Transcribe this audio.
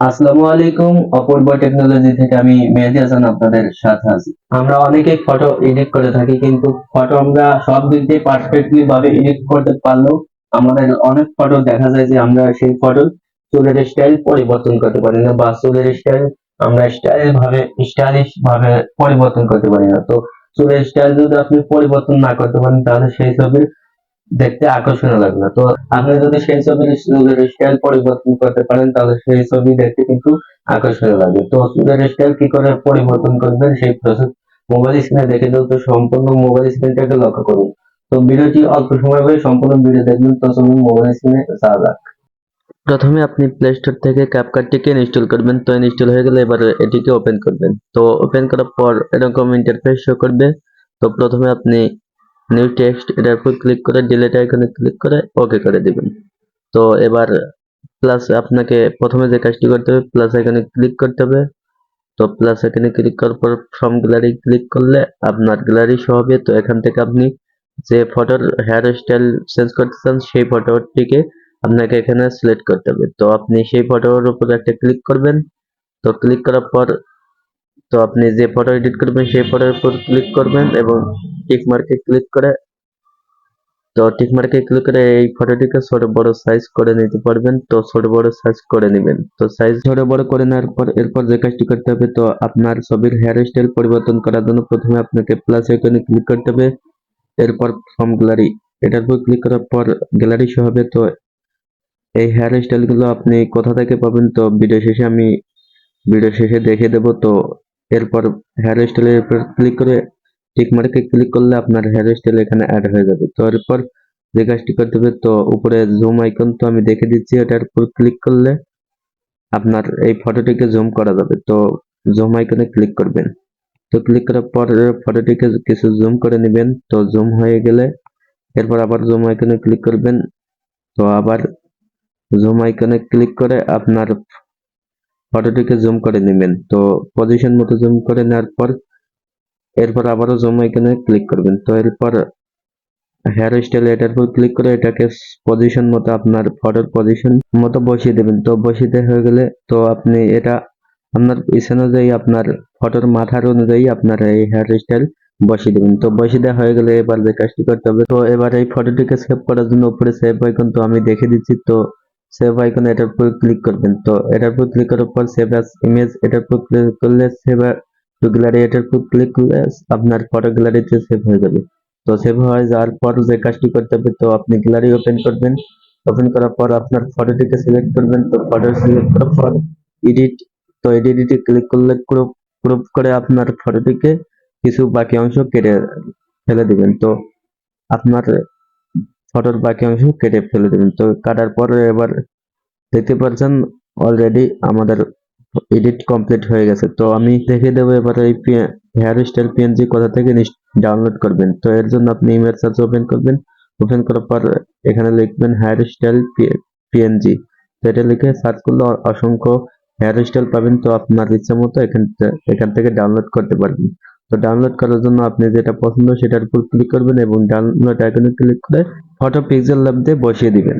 আসসালামু আলাইকুম, অপূর্ব টেকনোলজি থেকে আমি মেহেদি হাসান আপনাদের সাথে আছি। আমরা অনেকেই ফটো এডিট করে থাকি, কিন্তু ফটো আমরা সব দিক দিয়ে পারফেক্টলি ভাবে এডিট করতে পারলেও আমাদের অনেক ফটো দেখা যায় যে আমরা সেই ফটো চুলের স্টাইল পরিবর্তন করতে পারি না বা চুলের স্টাইল আমরা স্টাইল ভাবে স্টাইলিশ ভাবে পরিবর্তন করতে পারি না। তো চুলের স্টাইল যদি আপনি পরিবর্তন না করতে পারেন, তাহলে সেই ছবি দেখতে আকর্ষণীয় লাগবে না। তো আপনি যদি সেই ছবির স্টাইল পরিবর্তন করতে পারেন, তাহলে সেই ছবি দেখতে কিন্তু আকর্ষণীয় লাগবে। তো চুলের স্টাইল কি করে পরিবর্তন করবেন, সেই প্রসেস মোবাইল স্ক্রিনে দেখে তো সম্পূর্ণ মোবাইল স্ক্রিনটাকে লক্ষ্য করুন। তো ভিডিওটি অল্প সময় করে সম্পূর্ণ ভিডিও দেখবেন। তো চলুন মোবাইল স্ক্রিনে যাওয়া যাক। প্রথমে আপনি প্লে স্টোর থেকে ক্যাপকাটটিকে ইনস্টল করবেন। তো ইনস্টল হয়ে গেলে এবার এটিকে ওপেন করবেন। তো ওপেন করার পর এরকম ইন্টারফেস শো করবে। তো প্রথমে আপনি নিউ টেক্সট এটার উপর ক্লিক করে ডিলিট আইকনে ক্লিক করে ওকে করে দিবেন। তো এবার প্লাস আপনাকে প্রথমে যে কাজটি করতে হবে প্লাস আইকনে ক্লিক করতে হবে। তো প্লাস আইকনে ক্লিক করার পর ফ্রম গ্যালারি ক্লিক করলে আপনার গ্যালারি শো হবে। তো এখান থেকে আপনি যে ফটোর হেয়ার স্টাইল চেঞ্জ করতে চান, সেই ফটোটিকে আপনাকে এখানে সিলেক্ট করতে হবে। তো আপনি সেই ফটোর উপর একটা ক্লিক করবেন। তো ক্লিক করার পর, তো আপনি যে ফটো এডিট করবেন, সেই ফটোর উপর ক্লিক করবেন এবং টিক মার্কে ক্লিক করে, তো টিক মার্কে ক্লিক করে এই ফটোটিকে ছোট বড় সাইজ করে নিতে পারবেন। তো ছোট বড় সাইজ করে নেবেন। তো সাইজ ছোট বড় করে নেওয়ার পর, এরপর যে কাজটি করতে হবে, তো আপনার ছবির হেয়ার স্টাইল পরিবর্তন করার জন্য প্রথমে আপনাকে প্লাস আইকনে ক্লিক করতে হবে। এরপর ফর্ম গ্যালারি এটার উপর ক্লিক করার পর গ্যালারি শো হবে। তো এই হেয়ার স্টাইলগুলো আপনি কোথা থেকে পাবেন, তো ভিডিও শেষে আমি ভিডিও শেষে দেখে দেব। তো এরপর হেয়ার স্টাইলের উপর ক্লিক করে টিক মার্কে ক্লিক করলে আপনার হেয়ার স্টাইল এখানে অ্যাড হয়ে যাবে। তো এরপর যে কাজটি করতে হবে, তো উপরে জুম আইকন তো আমি দেখে দিচ্ছি এটার উপর ক্লিক করলে আপনার এই ফটোটিকে জুম করা যাবে। তো জুম আইকনে ক্লিক করবেন। তো ক্লিক করার পর ফটোটিকে কিছু জুম করে নেবেন। তো জুম হয়ে গেলে এরপর আবার জুম আইকনে ক্লিক করবেন। তো আবার জুম আইকনে ক্লিক করে আপনার ফটোটিকে জুম করে নেবেন। তো পজিশন মতো জুম করে নেওয়ার পর এরপর আবারও জুম আইকনে ক্লিক করবেন। তো এরপর হেয়ার স্টাইল এটার উপর ক্লিক করে এটাকে পজিশন মতো আপনার ফটোর পজিশন মতো বসিয়ে দেবেন। তো বসিয়ে দেওয়া হয়ে গেলে তো আপনি এটা আপনার ইচ্ছা অনুযায়ী আপনার ফটোর মাথার অনুযায়ী আপনার এই হেয়ার স্টাইল বসিয়ে দেবেন। তো বসিয়ে দেওয়া হয়ে গেলে এবার যে কাজটি করতে হবে, তো এবার এই ফটোটিকে সেভ করার জন্য উপরে সেভ আইকন তো আমি দেখে দিচ্ছি। তো সেভ আইকন এটার উপর ক্লিক করবেন। তো এটার উপর ক্লিক করার পর সেভ অ্যাজ ইমেজ এটার উপর ক্লিক করলে সেভ টু গ্যালারি এটার উপর ক্লিক করলে আপনার ফটো গ্যালারিতে সেভ হয়ে যাবে। তো সেভ হয়ে যাওয়ার পর যে কাজটি করতে হবে, তো আপনি গ্যালারি ওপেন করবেন। ওপেন করার পর আপনার ফটোটিকে সিলেক্ট করবেন, তো ফটো সিলেক্ট করার পর এডিট তো এডিটে ক্লিক করলে ক্রপ ক্রপ করে আপনার ফটোটিকে কিছু বাকি অংশ কেটে ফেলে দিবেন। তো আপনার ফটোর বাকি অংশ কেটে ফেলে দিবেন। তো কাটার পর এবার দেখতে পাচ্ছেন অলরেডি আমাদের এডিট কমপ্লিট হয়ে গেছে। তো আমি দেখে দেবো এবার এই হেয়ার স্টাইল পিএনজি কোথা থেকে ডাউনলোড করবেন। তো এর জন্য আপনি ইমেজ সার্চ ওপেন করবেন। ওপেন করার পর এখানে লিখবেন হেয়ার স্টাইল পিএনজি তো এটা লিখে সার্চ করলে অসংখ্য হেয়ার স্টাইল পাবেন। তো আপনার ইচ্ছা মতো এখান এখান থেকে ডাউনলোড করতে পারবেন। তো ডাউনলোড করার জন্য আপনি যেটা পছন্দ সেটার উপর ক্লিক করবেন এবং ডাউনলোড আইকনে ক্লিক করে ফটো পিক্সেল ল্যাব দিয়ে বসিয়ে দিবেন।